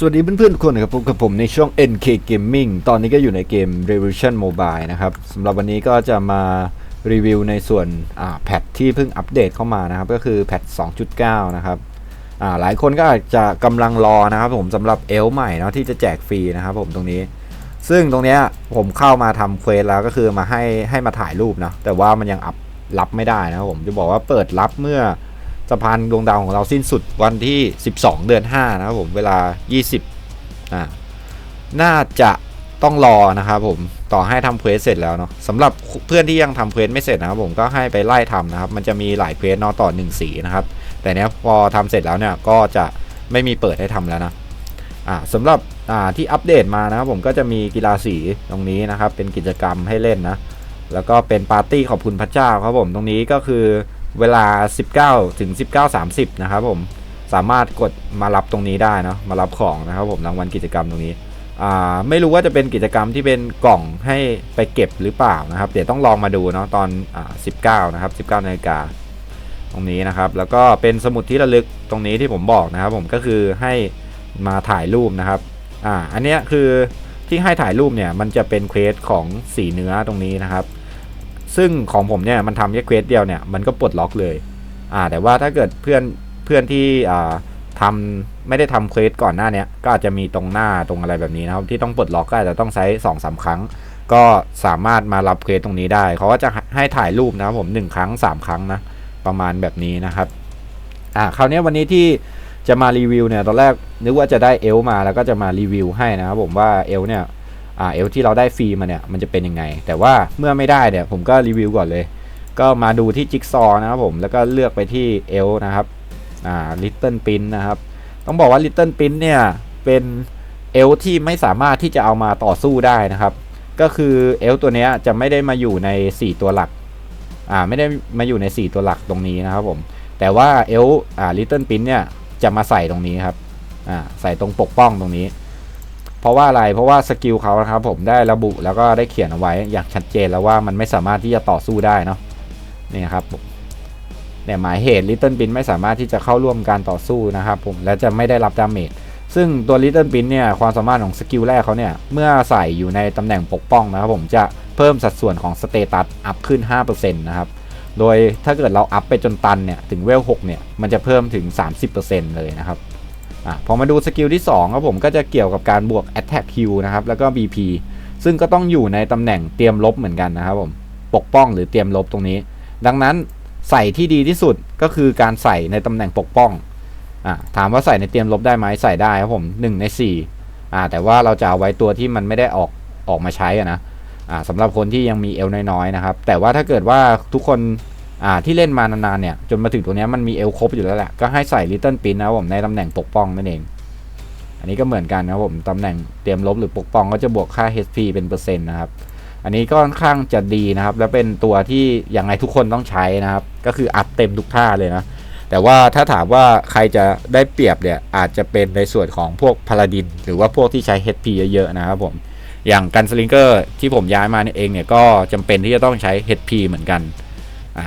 สวัสดีเพื่อนๆทุกคนครับพบกับผมในช่วง NK Gaming ตอนนี้ก็อยู่ในเกม Revolution Mobile นะครับสำหรับวันนี้ก็จะมารีวิวในส่วนแพทที่เพิ่งอัปเดตเข้ามานะครับ ก็คือแพท 2.9 นะครับหลายคนก็อาจจะกำลังรอนะครับผมสำหรับเอลใหม่เนาะที่จะแจกฟรีนะครับผมตรงนี้ ซึ่งตรงเนี้ยผมเข้ามาทำเควสแล้วก็คือมาให้ให้มาถ่ายรูปนะแต่ว่ามันยังอัพรับไม่ได้นะครับผมจะบอกว่าเปิดรับเมื่อ สะพานดวงดาวของเราสิ้นสุดวันที่ 12 เดือน 5 นะครับผมเวลา 20อ่าน่าจะต้องรอนะครับผมต่อให้ทำเควสเสร็จแล้วเนาะสำหรับเพื่อนที่ยังทำเควสไม่เสร็จนะครับผมก็ให้ไปไล่ทำนะครับ มันจะมีหลายเควสเนาะต่อ1สีนะครับ แต่เนี้ยพอทำเสร็จแล้วเนี่ยก็จะไม่มีเปิดให้ทำแล้วนะอ่าสำหรับอ่าที่อัปเดตมานะครับผมก็จะมีกีฬาสีตรงนี้นะครับ เป็นกิจกรรมให้เล่นนะ แล้วก็เป็นปาร์ตี้ขอบคุณพระเจ้าครับผมตรงนี้ก็คือ เวลา 19 ถึง 19.30 นะครับผม สามารถกดมารับตรงนี้ได้เนาะมารับของนะครับผมรางวัลกิจกรรมตรงนี้อ่าไม่รู้ว่าจะเป็นกิจกรรมที่เป็นกล่องให้ไปเก็บหรือเปล่านะครับ เดี๋ยวต้องลองมาดูเนาะตอนอ่า19 นะครับ 19นาฬิกาตรงนี้นะครับ แล้วก็เป็นสมุดที่ระลึกตรงนี้ที่ผมบอกนะครับ ผมก็คือให้มาถ่ายรูปนะครับอ่าอันนี้คือที่ให้ถ่ายรูปเนี่ยมันจะเป็นเควสของสีเนื้อตรงนี้นะครับ ซึ่งของผมเนี่ยมันทำแค่เควสเดียวเนี่ยมันก็ปลดล็อกเลยอ่าแต่ว่าถ้าเกิดเพื่อนเพื่อนที่อ่าทำไม่ได้ทำเควสก่อนหน้าเนี้ยก็อาจจะมีตรงหน้าตรงอะไรแบบนี้นะครับที่ต้องปลดล็อกก็อาจจะต้องใช้สองสาครั้ง ก็สามารถมารับเควสตรงนี้ได้เขาก็จะให้ถ่ายรูปนะครับผมหนึ่งครั้งสามครั้งนะประมาณแบบนี้นะครับอ่าคราวนี้วันนี้ที่จะมารีวิวเนี่ยตอนแรกนึกว่าจะได้เอลมาแล้วก็จะมารีวิวให้นะครับผมว่าเอลเนี่ย เอลที่เราได้ฟรีมาเนี่ยมันจะเป็นยังไง แต่ว่าเมื่อไม่ได้เนี่ยผมก็รีวิวก่อนเลย ก็มาดูที่จิ๊กซอว์นะครับผมแล้วก็เลือกไปที่เอลนะครับอ่าลิตเติ้ลปินนะครับต้องบอกว่าลิตเติ้ลปินเนี่ยเป็นเอลที่ไม่สามารถที่จะเอามาต่อสู้ได้นะครับ ก็คือเอลตัวนี้จะไม่ได้มาอยู่ใน 4 ตัวหลักอ่าไม่ได้มาอยู่ใน 4 ตัวหลักตรงนี้นะครับผมแต่ว่าเอลอ่าลิตเติ้ลปินเนี่ยจะมาใส่ตรงนี้ครับอ่าใส่ตรงปกป้องตรงนี้ เพราะว่าอะไรเพราะว่าสกิลเขานะครับผมได้ระบุแล้วก็ได้เขียนเอาไว้อย่างชัดเจนแล้วว่ามันไม่สามารถที่จะต่อสู้ได้เนาะนี่ครับเนี่ยหมายเหตุลิตเติ้ลบินไม่สามารถที่จะเข้าร่วมการต่อสู้นะครับผมและจะไม่ได้รับดาเมจซึ่งตัวลิตเติ้ลบินเนี่ยความสามารถของสกิลแรกเขาเนี่ยเมื่อใส่อยู่ในตำแหน่งปกป้องนะครับผมจะเพิ่มสัดส่วนของสเตตัสอัพขึ้น 5%นะครับโดยถ้าเกิดเราอัพไปจนตันเนี่ยถึงเวล6เนี่ยมันจะเพิ่มถึง 30%เลยนะครับ อะพอมาดูสกิลที่2ครับผมก็จะเกี่ยวกับการบวก Attack Q นะครับแล้วก็ BP ซึ่งก็ต้องอยู่ในตำแหน่งเตรียมลบเหมือนกันนะครับผมปกป้องหรือเตรียมลบตรงนี้ ดังนั้นใส่ที่ดีที่สุดก็คือการใส่ในตำแหน่งปกป้องอะถามว่าใส่ในเตรียมลบได้ไหมใส่ได้ครับผม1ใน4อ่าแต่ว่าเราจะเอาไว้ตัวที่มันไม่ได้ออกออกมาใช้อะนะอ่าสำหรับคนที่ยังมีเอลน้อยๆนะครับแต่ว่าถ้าเกิดว่าทุกคน อ่าที่เล่นมานานๆเนี่ยจนมาถึงตัวนี้มันมีเอลครบอยู่แล้วแหละก็ให้ใส่ Little Pin นนะครับผมในตำแหน่งปกป้องนั่นเอง อันนี้ก็เหมือนกันนะครับผมตำแหน่งเตรียมลบหรือปกป้องก็จะบวกค่า HP เป็นเปอร์เซ็นต์นะครับอันนี้ก็ค่อนข้างจะดีนะครับ และเป็นตัวที่ยังไงทุกคนต้องใช้นะครับ ก็คืออัพเต็มทุกท่าเลยนะแต่ว่าถ้าถามว่าใครจะได้เปรียบเนี่ยอาจจะเป็นในส่วนของพวกพาราดิน หรือว่าพวกที่ใช้ HP เยอะๆนะครับผมอย่างกันสลิงเกอร์ที่ผมย้ายมาเนี่ยเองเนี่ยก็จำเป็นที่จะต้องใช้ HP เหมือนกัน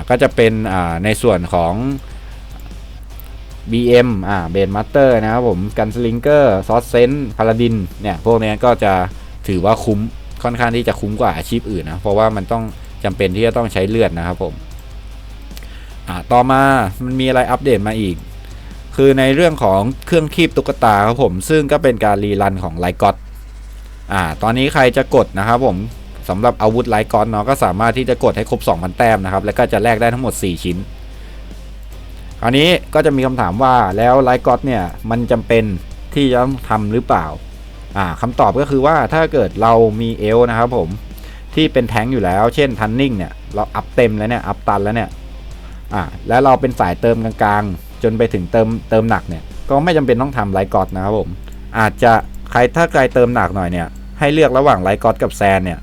ก็จะเป็นในส่วนของ BM อ่าเบนมัตเตอร์นะครับผมกันสลิงเกอร์ซอสเซนพาราดินเนี่ยพวกนี้ก็จะถือว่าคุ้มค่อนข้างที่จะคุ้มกว่าอาชีพอื่นนะ เพราะว่ามันต้องจำเป็นที่จะต้องใช้เลือดนะครับผมอ่าต่อมามันมีอะไรอัปเดตมาอีก คือในเรื่องของเครื่องคีบตุ๊กตาครับผม ซึ่งก็เป็นการรีรันของไลกอตอ่าตอนนี้ใครจะกดนะครับผม สำหรับอาวุธไลท์กอนเนาะก็สามารถที่จะกดให้ครบ 2,000 แต้มนะครับแล้วก็จะแลกได้ทั้งหมด 4 ชิ้นคราวนี้ก็จะมีคำถามว่าแล้วไลท์กอนเนี่ยมันจำเป็นที่จะต้องทำหรือเปล่าอ่าคำตอบก็คือว่าถ้าเกิดเรามีเอลนะครับผมที่เป็นแทงอยู่แล้ว เช่นทันนิ่งเนี่ยเราอัพเต็มแล้วเนี่ยอัพตันแล้วเนี่ยอ่าแล้วเราเป็นสายเติมกลางๆ จนไปถึงเติมเติมหนักเนี่ยก็ไม่จำเป็นต้องทำไลกอนนะครับผมอาจจะใครถ้าใครเติมหนักหน่อยเนี่ยให้เลือกระหว่างไลกอนกับแซนเนี่ย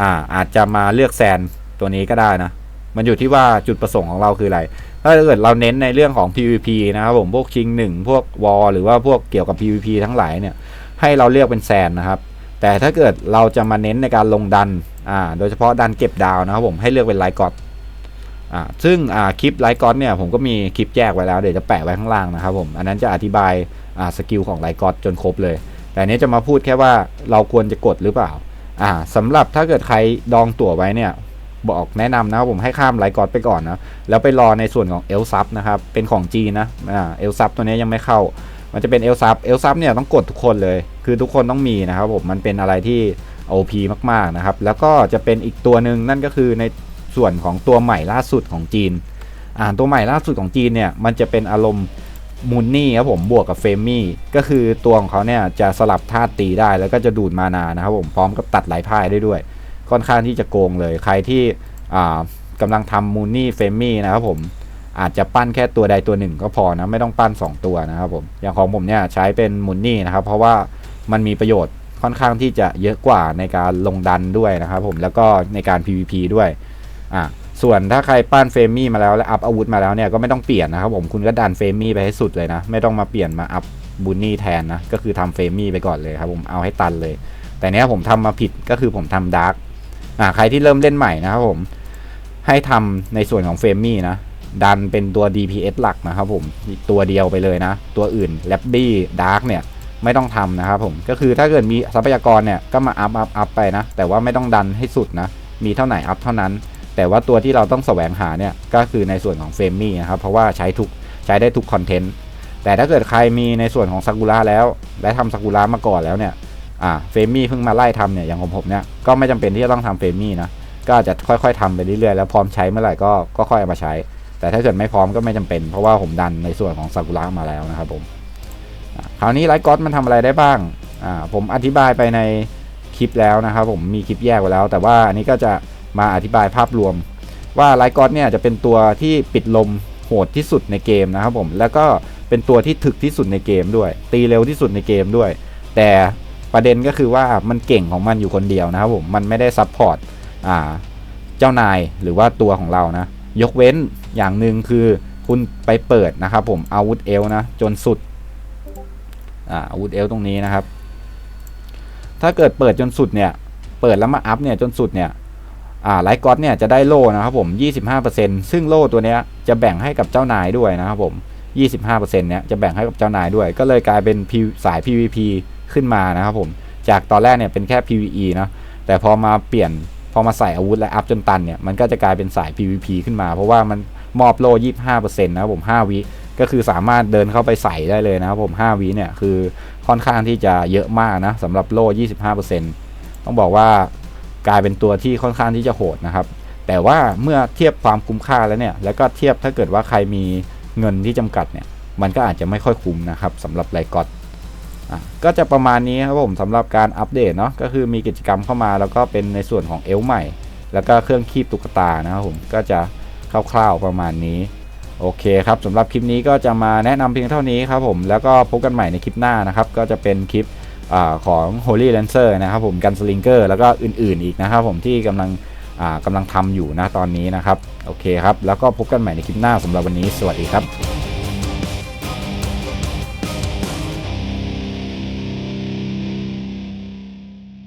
อ่าอาจจะมาเลือกแซนตัวนี้ก็ได้นะ มันอยู่ที่ว่าจุดประสงค์ของเราคืออะไร ถ้าเกิดเราเน้นในเรื่องของ PVP นะครับผม พวกชิงหนึ่งพวกวอลหรือว่าพวกเกี่ยวกับ PVP ทั้งหลายเนี่ย ให้เราเลือกเป็นแซนนะครับ แต่ถ้าเกิดเราจะมาเน้นในการลงดัน อ่า โดยเฉพาะดันเก็บดาวนะครับผม ให้เลือกเป็นไลกอดอ่า ซึ่งอ่าคลิปไลกอดเนี่ยผมก็มีคลิปแยกไว้แล้ว เดี๋ยวจะแปะไว้ข้างล่างนะครับผม อันนั้นจะอธิบาย อ่า สกิลของไลกอตจนครบเลย แต่อันนี้จะมาพูดแค่ว่าเราควรจะกดหรือเปล่า อ่าสำหรับถ้าเกิดใครดองตั๋วไว้เนี่ยบอกแนะนำนะครับผมให้ข้ามไลกอตไปก่อนนะ แล้วไปรอในส่วนของเอลซับนะครับ เป็นของจีนนะอ่าเอลซับตัวนี้ยังไม่เข้า มันจะเป็นเอลซับเอลซับเนี่ยต้องกดทุกคนเลย คือทุกคนต้องมีนะครับผมมันเป็นอะไรที่ OP มากๆนะครับ แล้วก็จะเป็นอีกตัวหนึ่งนั่นก็คือในส่วนของตัวใหม่ล่าสุดของจีนอ่าตัวใหม่ล่าสุดของจีนเนี่ยมันจะเป็นอารมณ์ มูนนี่ครับผมบวกกับเฟมมี่ก็คือตัวของเขาเนี่ยจะสลับธาตีได้แล้วก็จะดูดมานานะครับผมพร้อมกับตัดไหลพ่ายได้ด้วย ค่อนข้างที่จะโกงเลยใครที่อ่ากำลังทำมูนนี่เฟมมี่นะครับผมอาจจะปั้นแค่ตัวใดตัวหนึ่งก็พอนะไม่ต้องปั้น 2 ตัวนะครับผมอย่างของผมเนี่ยใช้เป็นมูนนี่นะครับเพราะว่ามันมีประโยชน์ค่อนข้างที่จะเยอะกว่าในการลงดันด้วยนะครับผมแล้วก็ในการ PVP ด้วยอ่า ส่วนถ้าใครปั้นเฟมมี่มาแล้วและอัพอาวุธมาแล้วเนี่ยก็ไม่ต้องเปลี่ยนนะครับผมคุณก็ดันเฟมมี่ไปให้สุดเลยนะ ไม่ต้องมาเปลี่ยนมาอัพบุนนี่แทนนะก็คือทำเฟมมี่ไปก่อนเลยครับผมเอาให้ตันเลย แต่เนี้ยผมทำมาผิดก็คือผมทำดาร์กอ่าใครที่เริ่มเล่นใหม่นะครับผมให้ทำในส่วนของเฟมมี่นะดันเป็นตัว DPS หลักนะครับผมตัวเดียวไปเลยนะ ตัวอื่นแลบบี้ดาร์กเนี่ยไม่ต้องทำนะครับผมก็คือถ้าเกิดมีทรัพยากรเนี่ยก็มาอัพอัพอัพไปนะ แต่ว่าไม่ต้องดันให้สุดนะ มีเท่าไหร่อัพเท่านั้น แต่ว่าตัวที่เราต้องแสวงหาเนี่ยก็คือในส่วนของเฟมมี่นะครับเพราะว่าใช้ทุกใช้ได้ทุกคอนเทนต์แต่ถ้าเกิดใครมีในส่วนของซากุระแล้ว และทำซากุระมาก่อนแล้วเนี่ยอ่าเฟมมี่เพิ่งมาไล่ทำเนี่ยอย่างของผมเนี่ยก็ไม่จำเป็นที่จะต้องทำเฟมมี่นะก็อาจจะค่อยๆทำไปเรื่อยๆแล้วพร้อมใช้เมื่อไหร่ก็ก็ค่อยเอามาใช้ แต่ถ้าเกิดไม่พร้อมก็ไม่จำเป็น เพราะว่าผมดันในส่วนของซากุระมาแล้วนะครับผมคราวนี้ไลท์ก็อตมันทำอะไรได้บ้างอ่าผมอธิบายไปในคลิปแล้วนะครับผมมีคลิปแยกไว้แล้ว แต่ว่าอันนี้ก็จะ มาอธิบายภาพรวม ว่าไลกอตเนี่ยจะเป็นตัวที่ปิดลมโหดที่สุดในเกมนะครับผมแล้วก็เป็นตัวที่ถึกที่สุดในเกมด้วย ตีเร็วที่สุดในเกมด้วย แต่ประเด็นก็คือว่ามันเก่งของมันอยู่คนเดียวนะครับผมมันไม่ได้ซับพอร์ตอ่าเจ้านายหรือว่าตัวของเรานะ ยกเว้นอย่างหนึ่งคือคุณไปเปิดนะครับผมอาวุธเอลนะจนสุดอ่าอาวุธเอลตรงนี้นะครับ ถ้าเกิดเปิดจนสุดเนี่ย เปิดแล้วมาอัพเนี่ยจนสุดเนี่ย ไลท์ก็อตเนี่ยจะได้โล่นะครับผม 25%ซึ่งโล่ตัวเนี้ยจะแบ่งให้กับเจ้านายด้วยนะครับผม 25%เนี้ยจะแบ่งให้กับเจ้านายด้วย ก็เลยกลายเป็น P- สาย PVP ขึ้นมานะครับผม จากตอนแรกเนี่ยเป็นแค่ PVE นะแต่พอมาเปลี่ยนพอมาใส่อาวุธและอัพจนตันเนี่ยมันก็จะกลายเป็นสาย PVP ขึ้นมา เพราะว่ามันมอบโล่25%นะครับผม5วิก็คือสามารถเดินเข้าไปใส่ได้เลยนะครับผม5วิเนี่ยคือค่อนข้างที่จะเยอะมากนะสำหรับโล่25%ต้องบอกว่า กลายเป็นตัวที่ค่อนข้างที่จะโหดนะครับ แต่ว่าเมื่อเทียบความคุ้มค่าแล้วเนี่ย แล้วก็เทียบถ้าเกิดว่าใครมีเงินที่จำกัดเนี่ย มันก็อาจจะไม่ค่อยคุ้มนะครับสำหรับไลกอตอะก็จะประมาณนี้ครับผมสำหรับการอัปเดตเนาะก็คือมีกิจกรรมเข้ามาแล้วก็เป็นในส่วนของเอลใหม่ แล้วก็เครื่องคีบตุ๊กตานะครับผมก็จะคร่าวๆประมาณนี้โอเคครับสำหรับคลิปนี้ก็จะมาแนะนำเพียงเท่านี้ครับผมแล้วก็พบกันใหม่ในคลิปหน้านะครับ ก็จะเป็นคลิป อของ Holy Lancer นะครับผมกันสลิงเกอร์แล้วก็อื่นๆอีกนะครับผมที่กำลังกำลังทำอยู่นะตอนนี้นะครับ โอเคครับ แล้วก็พบกันใหม่ในคลิปหน้าสำหรับวันนี้ สวัสดีครับ